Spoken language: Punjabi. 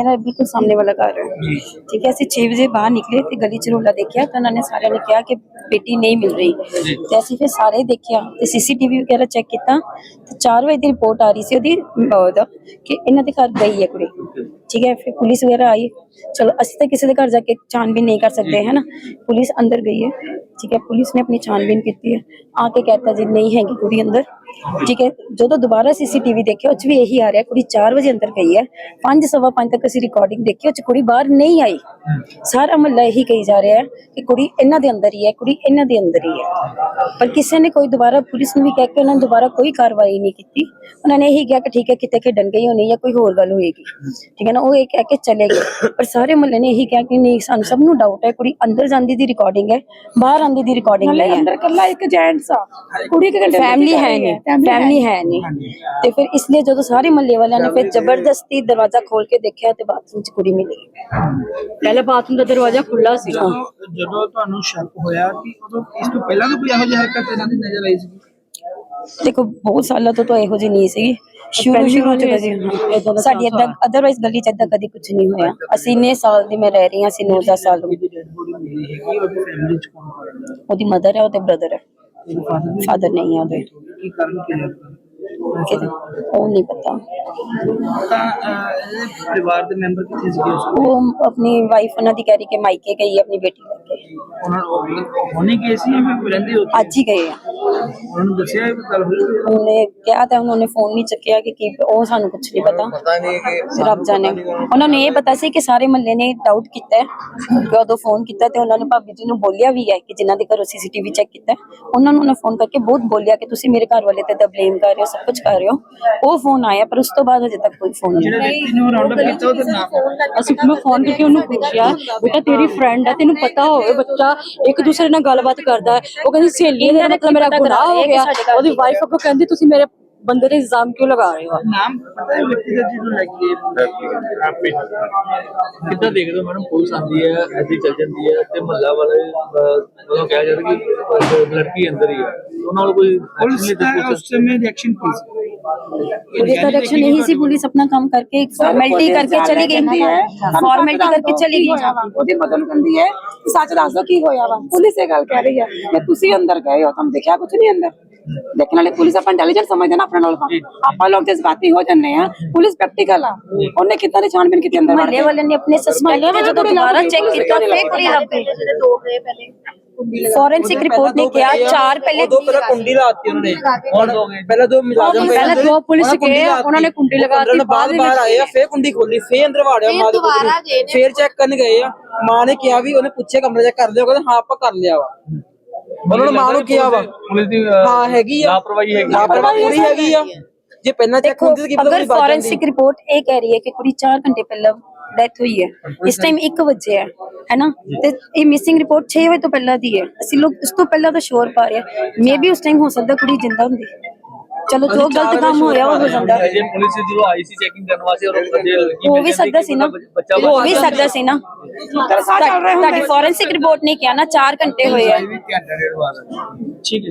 ਮੇਰਾ ਬਿਲਕੁਲ ਸਾਹਮਣੇ ਵਾਲਾ ਘਰ। ਹੈ ਠੀਕ ਹੈ ਅਸੀਂ 6 ਵਜੇ ਬਾਹਰ ਨਿਕਲੇ ਤੇ ਗਲੀ ਚ ਰੋਲਾ ਦੇਖਿਆ ਤਾਂ ਉਹਨਾਂ ਨੇ ਸਾਰਿਆਂ ਨੇ ਕਿਹਾ ਕਿ ਬੇਟੀ ਨਹੀਂ ਮਿਲ ਰਹੀ। ਤੇ ਅਸੀਂ ਫਿਰ ਸਾਰੇ ਦੇਖਿਆ ਤੇ ਸੀਸੀਟੀਵੀ ਵਗੈਰਾ ਚੈੱਕ ਕੀਤਾ ਤੇ 4 ਵਜੇ ਦੀ ਰਿਪੋਰਟ ਆ ਰਹੀ ਸੀ ਉਹਦੀ ਉਹਦਾ ਕਿ ਇਹਨਾਂ ਦੇ ਘਰ ਗਈ ਹੈ ਕੁੜੀ। ਠੀਕ ਹੈ ਫਿਰ ਪੁਲਿਸ ਵਗੈਰਾ ਆਈ ਚਲੋ ਅਸੀਂ ਤਾਂ ਕਿਸੇ ਦੇ ਘਰ ਜਾ ਕੇ ਛਾਨਬੀਨ ਨਹੀਂ ਕਰ ਸਕਦੇ ਹੈ ਨਾ ਪੁਲਿਸ ਅੰਦਰ ਗਈ ਹੈ ਠੀਕ ਹੈ ਪੁਲਿਸ ਨੇ ਆਪਣੀ ਛਾਨਬੀਨ ਕੀਤੀ ਹੈ ਆ ਕੇ ਕਹਿਤਾ ਜੀ ਨਹੀਂ ਹੈਗੀ ਕੁੜੀ ਅੰਦਰ ਠੀਕ ਹੈ ਜਦੋਂ ਦੁਬਾਰਾ ਸੀਸੀਟੀਵੀ ਦੇਖਿਆ ਉਹ 'ਚ ਵੀ ਇਹੀ ਆ ਰਿਹਾ ਕੁੜੀ 4 ਵਜੇ ਅੰਦਰ ਗਈ ਹੈ 5 ਸਵਾ 5 ਤੱਕ ਅਸੀਂ ਰਿਕਾਰਡਿੰਗ ਦੇਖੀ ਉਹ 'ਚ ਕੁੜੀ ਬਾਹਰ ਨਹੀਂ ਆਈ ਸਾਰਾ ਮਹੱਲਾ ਇਹੀ ਕਹੀ ਜਾ ਰਿਹਾ ਹੈ ਕਿ ਕੁੜੀ ਇਹਨਾਂ ਦੇ ਅੰਦਰ ਹੀ ਹੈ ਕੁੜੀ ਇਹਨਾਂ ਦੇ ਅੰਦਰ ਹੀ ਹੈ ਪਰ ਕਿਸੇ ਨੇ ਕੋਈ ਦੁਬਾਰਾ ਪੁਲਿਸ ਨੂੰ ਵੀ ਕਹਿ ਕੇ ਉਹਨਾਂ ਨੇ ਦੁਬਾਰਾ ਕੋਈ ਕਾਰਵਾਈ ਨਹੀਂ ਕੀਤੀ ਉਹਨਾਂ ਨੇ ਇਹੀ ਕਿਹਾ ਕਿ ਠੀਕ ਹੈ ਕਿਤੇ ਖੇਡਣ ਗਈ ਹੋਣੀ ਜਾਂ ਕੋਈ ਹੋਰ ਗੱਲ ਹੋਏਗੀ ਠੀਕ ਹੈ ਨਾ ਉਹ ਇਹ ਕਹਿ ਕੇ ਚਲੇ ਗਏ। ਪਰ ਸਾਰੇ ਮਹੱਲੇ ਨੇ ਇਹੀ ਕਿਹਾ ਕਿ ਨਹੀਂ ਸਾਨੂੰ ਸਭ ਨੂੰ ਡਾਊਟ ਹੈ। ਕੁੜੀ ਅੰਦਰ ਜਾਂਦੀ ਦੀ ਰਿਕਾਰਡਿੰਗ ਹੈ ਬਾਹਰ ਆਂਦੀ ਦੀ ਰਿਕਾਰਡਿੰਗ ਨਹੀਂ ਹੈ। ਅੰਦਰ ਕੱਲਾ ਇੱਕ ਜੈਂਟਸ ਆ। ਕੁੜੀ ਕਿ ਫੈਮਿਲੀ ਹੈ ਨਹੀਂ ਫੈਮਿਲੀ ਹੈ ਨਹੀਂ। ਤੇ ਫਿਰ ਇਸ ਲਈ ਜਦੋਂ ਸਾਰੇ ਮਹੱਲੇ ਵਾਲਿਆਂ ਨੇ ਫਿਰ ਜ਼ਬਰਦਸਤੀ ਦਰਵਾਜ਼ਾ ਖੋਲ ਕੇ ਦੇਖਿਆ ਤੇ ਬਾਥਰੂਮ 'ਚ ਕੁੜੀ ਮਿਲੀ। ਪਹਿਲੇ ਬਾਥਰੂਮ ਦਾ ਦਰਵਾਜ਼ਾ ਖੁੱਲਾ ਸੀ। ਜਦੋਂ ਜਦੋਂ ਤੁਹਾਨੂੰ ਸ਼ੱਕ ਹੋਇਆ ਕਿ ਉਦੋਂ ਇਸ ਤੋਂ ਪਹਿਲਾਂ ਵੀ ਕੋਈ ਇਹੋ ਜਿਹੀ ਹਰਕਤ ਇਹਨਾਂ ਦੀ ਨਜ਼ਰ ਆਈ ਸੀ? ਦੇਖੋ ਬਹੁਤ ਸਾਲਾਂ ਤੋਂ ਤਾਂ ਇਹੋ ਜਿਹੀ ਨਹੀਂ ਸੀ ਸ਼ੁਰੂ ਸ਼ੁਰੂ ਚ ਕਦੀ ਸਾਡੀ ਏਦਾਂ ਅਦਰਵਾਈਜ਼ ਗਲੀ ਚ ਏਦਾਂ ਕਦੀ ਕੁਝ ਨਹੀਂ ਹੋਇਆ। ਅਸੀਂ ਇੰਨੇ ਸਾਲ ਦੀ ਮੈਂ ਰਹਿ ਰਹੀ ਹਾਂ ਅਸੀਂ 9 ਸਾਲ ਤੋਂ ਦੀ ਡੈਡ ਬੋਡੀ ਮਿਲੀ ਹੈਗੀ ਉਹਦੀ ਫੈਮਿਲੀ ਚ ਕੌਣ ਕੌਣ ਹੈ ਉਹਦੀ ਮਦਰ ਹੈ ਉਹਦੇ ਬ੍ਰਦਰ ਹੈ। ਉਹਦੇ ਫਾਦਰ ਦੀ ਫਾਦਰ ਨਹੀਂ ਹੈ ਉਹਦੇ। ਕੀ ਕਾਰਨ ਕੀ ਲੱਗਦਾ ਕਿਤੇ ਉਹ ਨਹੀਂ ਪਤਾ। ਤਾਂ ਅਹ, ਇਹਦੇ ਪਰਿਵਾਰ ਦੇ ਮੈਂਬਰ ਕਿੱਥੇ ਸੀਗੇ ਉਸ ਵੇਲੇ? ਉਹ ਆਪਣੀ ਵਾਈਫ ਉਹਨਾਂ ਦੀ ਕਹਿ ਰਹੀ ਕਿ ਮਾਇਕੇ ਗਈ ਹੈ ਆਪਣੀ ਬੇਟੀ ਲੈ ਕੇ। ਉਹਨਾਂ ਨੂੰ ਹੋਣੀ ਗਏ ਸੀ ਜਾਂ ਫਿਰ ਰਹਿੰਦੇ ਉੱਥੇ? ਅੱਜ ਹੀ ਗਏ ਆ। ਉਹਨਾਂ ਨੂੰ ਦੱਸਿਆ ਇਹ ਗੱਲ ਹੋਈ ਹੋਈ? ਉਹਨੇ ਕਿਹਾ ਤਾਂ ਉਹਨਾਂ ਨੇ ਫੋਨ ਨਹੀਂ ਚੱਕਿਆ ਕਿ ਕੀ ਉਹ ਸਾਨੂੰ ਕੁਝ ਨਹੀਂ ਪਤਾ। ਪਤਾ ਨਹੀਂ ਕਿ ਰੱਬ ਜਾਣੇ ਉਹਨਾਂ ਨੂੰ ਇਹ ਪਤਾ ਸੀ ਕਿ ਸਾਰੇ ਮਹੱਲੇ ਨੇ ਡਾਊਟ ਕੀਤਾ ਹੈ। ਕਿ ਉਦੋਂ ਫੋਨ ਕੀਤਾ ਤੇ ਉਹਨਾਂ ਨੇ ਭਾਬੀ ਜੀ ਨੂੰ ਬੋਲਿਆ ਵੀ ਹੈ ਕਿ ਜਿਨ੍ਹਾਂ ਦੇ ਘਰੋਂ ਸੀਸੀਟੀਵੀ ਚੈੱਕ ਕੀਤਾ ਹੈ, ਉਹਨਾਂ ਨੂੰ ਉਹਨੇ ਫੋਨ ਕਰਕੇ ਬਹੁਤ ਬੋਲਿਆ ਕਿ ਤੁਸੀਂ ਮੇਰੇ ਘਰ ਵਾਲੇ ਤੇ ਤਾਂ ਬਲੇਮ ਕਰ ਰਹੇ ਹੋ ਸਭ ਕੁਝ ਕਰ ਰਹੇ ਹੋ। ਉਹ ਫੋਨ ਆਇਆ ਪਰ ਉਸ ਤੋਂ ਬਾਅਦ ਹਜੇ ਤੱਕ ਕੋਈ ਫੋਨ ਨਹੀਂ ਜਿਹੜੇ ਵਿਅਕਤੀ ਨੂੰ ਰਾਉਂਡ ਅਪ ਕੀਤਾ ਉਹਦਾ ਨਾਮ? ਅਸੀਂ ਉਹਨੂੰ ਫੋਨ ਕਰਕੇ ਉਹਨੂੰ ਪੁੱਛਿਆ ਬੇਟਾ ਤੇਰੀ ਫਰੈਂਡ ਹੈ ਤੈਨੂੰ ਪਤਾ ਹੋਵੇ ਬੱਚਾ ਇੱਕ ਦੂਸਰੇ ਨਾਲ ਗੱਲਬਾਤ ਕਰਦਾ ਹੈ। ਉਹ ਕਹਿੰਦੀ ਸਹੇਲੀ ਦਾ ਮਤਲਬ ਮੇਰਾ ਗੁਨਾਹ ਹੋ ਗਿਆ ਉਹਦੀ ਵਾਈਫ ਅੱਗੋਂ ਕਹਿੰਦੀ ਤੁਸੀਂ ਮੇਰੇ ਬੰਦੇ ਤੇ ਇਲਜ਼ਾਮ ਕਿਉਂ ਲਗਾ ਰਹੇ ਹੋ? ਨਾਮ ਪਤਾ ਹੈ ਵਿਅਕਤੀ ਦਾ ਜਿਹਨੂੰ ਲੈ ਕੇ ਹੈਪੀ ਕਿੱਦਾਂ ਦੇਖਦੇ ਹੋ ਮੈਡਮ? ਪੁਲਿਸ ਆਂਦੀ ਹੈ ਐਸੀ ਚੱਲ ਜਾਂਦੀ ਹੈ ਤੇ ਮਹੱਲਾ ਵਾਲੇ ਉਹਨੂੰ ਕਿਹਾ ਜਾਂਦਾ ਕਿ ਲੜਕੀ ਅੰਦਰ ਹੀ ਹੈ। ਉਹਨਾਂ ਨੂੰ ਕੋਈ ਪੁਲਿਸ ਉਸ ਸਮੇਂ ਰਿਐਕਸ਼ਨ ਕੀ ਸੀ पुलिस का रिएक्शन यही सी पुलिस अपना काम करके एक फॉर्मेलिटी करके चली गई फॉर्मेलिटी करके चली गई ਉਹਦੀ ਮਦਦ ਕਹਿੰਦੀ ਹੈ ਕਿ ਸੱਚ ਦੱਸ ਦੋ ਕੀ ਹੋਇਆ ਵਾ ਪੁਲਿਸ ਇਹ ਗੱਲ ਕਹਿ ਰਹੀ ਹੈ ਕਿ ਤੁਸੀਂ ਅੰਦਰ ਗਏ ਹੋ ਤੁਹਾਨੂੰ ਦੇਖਿਆ ਕੁਝ ਨਹੀਂ ਅੰਦਰ ਦੇਖਣ ਵਾਲੇ ਪੁਲਿਸ ਆਪਾਂ ਇੰਟੈਲੀਜੈਂਟ ਸਮਝਦੇ ਨਾ ਆਪਣੇ ਨਾਲ ਆਪਾਂ ਲੋਕ ਜਜ਼ਬਾਤੀ ਹੋ ਜੰਨੇ ਆ ਪੁਲਿਸ ਪ੍ਰੈਕਟੀਕਲ ਆ ਉਹਨੇ ਕਿੱਦਾਂ ਦੀ ਛਾਣਬੀਨ ਕੀਤੀ ਅੰਦਰ ਵੜ ਮਹੱਲੇ ਕੇ ਵਾਲਿਆਂ ਨੇ ਆਪਣੇ ਸਸਪੈਕਟ ਤੇ ਜਦੋਂ ਦੁਬਾਰਾ ਚੈੱਕ ਕੀਤਾ ਫਿਰ ਕੁੜੀ ਲੱਭ ਗਈ ਫੋਰੈਂਸਿਕ ਰਿਪੋਰਟ ਨੇ ਕਿਹਾ ਚਾਰ ਪਹਿਲੇ ਦੋ ਪਹਿਲਾਂ ਕੁੰਡੀ ਲਾਤੀ ਉਹਨਾਂ ਨੇ ਹੁਣ ਪਹਿਲਾਂ ਦੋ ਮੁਲਾਜ਼ਮ ਪਏ ਪਹਿਲਾਂ ਅੰਦਰ, ਦੋ ਪੁਲਿਸ ਉਹਨਾਂ ਨੇ ਕੁੰਡੀ ਗਏ, ਲਾਤੀ। ਉਹਨਾਂ ਨੇ ਕੁੰਡੀ ਲਗਾਤੀ, ਅੰਦਰੋਂ ਬਾਅਦ ਬਾਅਦ ਬਾਹਰ ਆਏ ਆ ਫੇਰ ਕੁੰਡੀ ਖੋਲੀ ਫੇਰ ਅੰਦਰ ਵਾੜਿਆ ਮਾਂ ਦੇ ਪੁੱਤ ਨੂੰ। ਫੇਰ ਚੈੱਕ ਕਰਨ ਗਏ ਆ। ਮਾਂ ਨੇ ਕਿਹਾ ਵੀ ਉਹਨੇ ਪੁੱਛਿਆ ਕਮਰੇ ਚੈੱਕ ਕਰ ਲਿਆ ਉਹ ਕਹਿੰਦੇ ਹਾਂ ਆਪਾਂ ਕਰ ਲਿਆ ਵਾ। ਉਹਨਾਂ ਨੇ ਮਾਂ ਨੂੰ ਕਿਹਾ ਵਾ। ਪੁਲਿਸ ਦੀ ਹਾਂ ਹੈਗੀ ਆ। ਲਾਪਰਵਾਹੀ ਹੈਗੀ ਲਾਪਰਵਾਹੀ ਪੂਰੀ ਹੈਗੀ ਆ। ਜੇ ਪਹਿਲਾਂ ਚੈੱਕ ਹੁੰਦੀ ਤਾਂ ਕੀ ਪਤਾ ਅਗਰ ਵੀ ਬਚ ਜਾਂਦੀ? ਫੋਰੈਂਸਿਕ ਰਿਪੋਰਟ ਇਹ ਕਹਿ ਰਹੀ ਹੈ ਕਿ ਕੁੜੀ 4 ਘੰਟੇ ਪਹਿਲਾਂ ਡੈਥ ਹੋਈ ਹੈ। ਇਸ ਟਾਈਮ 1 ਵਜੇ ਹੈ ਹੈਨਾ? ਤੇ ਇਹ ਮਿਸਿੰਗ ਰਿਪੋਰਟ 6 ਵਜੇ ਤੋਂ ਪਹਿਲਾਂ ਦੀ ਹੈ। ਅਸੀਂ ਲੋਕ ਉਸ ਤੋਂ ਪਹਿਲਾਂ ਤਾਂ ਸ਼ੋਰ ਪਾ ਰਹੇ ਮੇਬੀ ਉਸ ਟਾਈਮ ਹੋ ਸਕਦਾ ਕੁੜੀ ਜਿੰਦਾ ਹੁੰਦੀ। ਚਲੋ ਜੋ ਗਲਤ ਕੰਮ ਹੋਇਆ ਉਹ ਹੋ ਜਾਂਦਾ। ਜੇ ਪੁਲਿਸ ਜਦੋਂ ਆਈ ਸੀ ਚੈਕਿੰਗ ਕਰਨ ਵਾਸਤੇ ਔਰ ਜੇ ਲੜਕੀ ਹੋ ਮਿਲ ਵੀ ਸਕਦਾ ਸੀ ਨਾ। ਬੱਚਾ ਹੋ ਵੀ ਸਕਦਾ ਸੀ ਨਾ। ਤੁਹਾਡੀ ਫੋਰੈਂਸਿਕ ਰਿਪੋਰਟ ਨੇ ਕਿਹਾ ਨਾ 4 ਘੰਟੇ ਹੋਏ ਆ। ਠੀਕ ਹੈ।